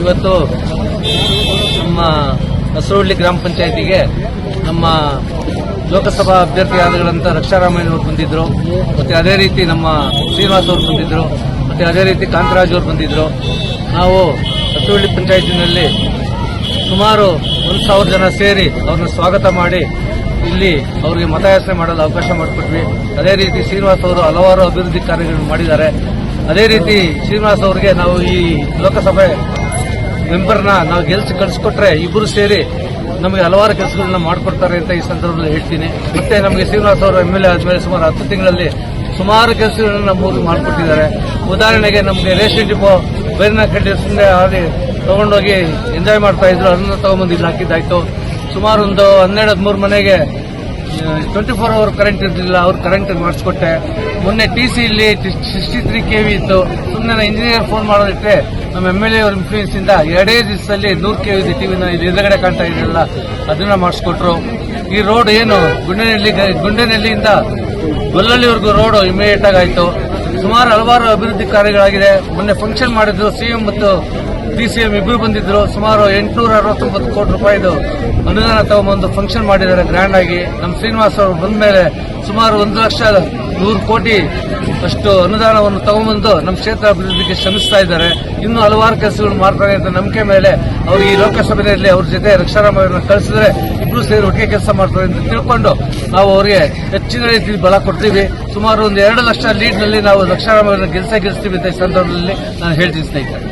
ಇವತ್ತು ನಮ್ಮ ಹಸರಹಳ್ಳಿ ಗ್ರಾಮ ಪಂಚಾಯತಿಗೆ ನಮ್ಮ ಲೋಕಸಭಾ ಅಭ್ಯರ್ಥಿಯಾದಗಳಂತ ರಕ್ಷಾರಾಮಯ್ಯ ಅವರು ಬಂದಿದ್ರು. ಮತ್ತೆ ಅದೇ ರೀತಿ ನಮ್ಮ ಶ್ರೀನಿವಾಸ್ ಅವರು ಬಂದಿದ್ರು. ಮತ್ತೆ ಅದೇ ರೀತಿ ಕಾಂತರಾಜ್ ಅವರು ಬಂದಿದ್ರು. ನಾವು ಹಸರಹಳ್ಳಿ ಪಂಚಾಯತಿನಲ್ಲಿ ಸುಮಾರು ಒಂದು ಸಾವಿರ ಜನ ಸೇರಿ ಅವ್ರನ್ನ ಸ್ವಾಗತ ಮಾಡಿ ಇಲ್ಲಿ ಅವರಿಗೆ ಮತಯಾಚನೆ ಮಾಡಲು ಅವಕಾಶ ಮಾಡಿಕೊಟ್ವಿ. ಅದೇ ರೀತಿ ಶ್ರೀನಿವಾಸ್ ಅವರು ಹಲವಾರು ಅಭಿವೃದ್ಧಿ ಕಾರ್ಯಗಳನ್ನು ಮಾಡಿದ್ದಾರೆ. ಅದೇ ರೀತಿ ಶ್ರೀನಿವಾಸ್ ಅವರಿಗೆ ನಾವು ಈ ಲೋಕಸಭೆ ಮೆಂಬರ್ನ ನಾವು ಗೆಲ್ಸಿ ಕಳಿಸ್ಕೊಟ್ರೆ ಇಬ್ಬರು ಸೇರಿ ನಮಗೆ ಹಲವಾರು ಕೆಲಸಗಳನ್ನ ಮಾಡಿಕೊಡ್ತಾರೆ ಅಂತ ಈ ಸಂದರ್ಭದಲ್ಲಿ ಹೇಳ್ತೀನಿ. ಮತ್ತೆ ನಮಗೆ ಶ್ರೀನಿವಾಸ್ ಅವರು ಎಂ ಎಲ್ ಎ ಆದಮೇಲೆ ಸುಮಾರು ಹತ್ತು ತಿಂಗಳಲ್ಲಿ ಸುಮಾರು ಕೆಲಸಗಳನ್ನ ನಮ್ಮ ಊರಿಗೆ ಮಾಡಿಕೊಟ್ಟಿದ್ದಾರೆ. ಉದಾಹರಣೆಗೆ ನಮಗೆ ರೇಷನ್ ಡಿಪೋ ಬೇರಿನ ಕಡ್ಡಿ ಸುಮ್ಮನೆ ಹಾಗೆ ತಗೊಂಡೋಗಿ ಎಂಜಾಯ್ ಮಾಡ್ತಾ ಇದ್ರು, ಅದನ್ನ ತಗೊಂಬಂದು ಇಲ್ಲಿ ಹಾಕಿದ್ದಾಯ್ತು. ಸುಮಾರು ಒಂದು ಹನ್ನೆರಡು ಹದಿಮೂರು ಮನೆಗೆ ಟ್ವೆಂಟಿ ಫೋರ್ ಅವರ್ ಕರೆಂಟ್ ಇರಲಿಲ್ಲ, ಅವ್ರು ಕರೆಂಟ್ ಮಾಡಿಸ್ಕೊಟ್ಟೆ. ಮೊನ್ನೆ ಟಿ ಸಿ ಇಲ್ಲಿ ಸಿಕ್ಸ್ಟಿ ತ್ರೀ ಕೆ ವಿ ಇತ್ತು. ಸುಮ್ಮನೆ ಇಂಜಿನಿಯರ್ ಫೋನ್ ಮಾಡೋದಿಟ್ಟರೆ ನಮ್ಮ ಎಂ ಎಲ್ ಎ ಅವ್ರ ಇನ್ಫ್ಲೂಯೆನ್ಸ್ ಇಂದ ಎರಡೇ ದಿವಸದಲ್ಲಿ ನೂರು ಕೆ ವಿ ಟಿವಿನ ಇಲ್ಲಿ ಎದುರುಗಡೆ ಕಾಣ್ತಾ ಇರಲಿಲ್ಲ ಅದನ್ನ ಮಾಡಿಸ್ಕೊಟ್ರು. ಈ ರೋಡ್ ಏನು ಗುಂಡೆನಹಳ್ಳಿ ಗುಂಡೆನಹಳ್ಳಿಯಿಂದ ಗೊಲ್ಲಳ್ಳಿವರೆಗೂ ರೋಡ್ ಇಮಿಡಿಯೇಟ್ ಆಯ್ತು. ಸುಮಾರು ಹಲವಾರು ಅಭಿವೃದ್ಧಿ ಕಾರ್ಯಗಳಾಗಿದೆ. ಮೊನ್ನೆ ಫಂಕ್ಷನ್ ಮಾಡಿದ್ರು ಸಿಎಂ ಮತ್ತು ಡಿ ಸಿ ಇಬ್ಬರು ಬಂದಿದ್ರು. ಸುಮಾರು ಎಂಟುನೂರ ಅರವತ್ತೊಂಬತ್ತು ಕೋಟಿ ರೂಪಾಯಿದು ಅನುದಾನ ತಗೊಂಬಂದು ಫಂಕ್ಷನ್ ಮಾಡಿದ್ದಾರೆ. ಗ್ರ್ಯಾಂಡ್ ಆಗಿ. ನಮ್ಮ ಶ್ರೀನಿವಾಸ್ ಅವರು ಬಂದ ಮೇಲೆ ಸುಮಾರು ಒಂದು ಲಕ್ಷ ನೂರು ಕೋಟಿ ಅಷ್ಟು ಅನುದಾನವನ್ನು ತಗೊಂಬಂದು ನಮ್ಮ ಕ್ಷೇತ್ರ ಅಭಿವೃದ್ಧಿಗೆ ಶ್ರಮಿಸ್ತಾ ಇದ್ದಾರೆ. ಇನ್ನೂ ಹಲವಾರು ಕೆಲಸಗಳು ಮಾಡ್ತಾರೆ ಅಂತ ನಂಬಿಕೆ ಮೇಲೆ ಅವರು ಈ ಲೋಕಸಭೆಯಲ್ಲಿ ಅವ್ರ ಜೊತೆ ರಕ್ಷಾರಾಮಯ್ಯವ್ರನ್ನ ಕಳಿಸಿದ್ರೆ ಇಬ್ಬರು ಸೇರಿ ಒಟ್ಟಿಗೆ ಕೆಲಸ ಮಾಡ್ತಾರೆ ಅಂತ ತಿಳ್ಕೊಂಡು ನಾವು ಅವರಿಗೆ ಹೆಚ್ಚಿನ ರೀತಿಯಲ್ಲಿ ಬಲ ಕೊಡ್ತೀವಿ. ಸುಮಾರು ಒಂದು ಎರಡು ಲಕ್ಷ ಲೀಡ್ನಲ್ಲಿ ನಾವು ರಕ್ಷಾರಾಮಯ್ಯವ್ರನ್ನ ಗೆಲ್ಸೇ ಗೆಲ್ಸ್ತೀವಿ ಅಂತ ಈ ಸಂದರ್ಭದಲ್ಲಿ ನಾನು ಹೇಳ್ತೀನಿ ಸ್ನೇಹಿತರೆ.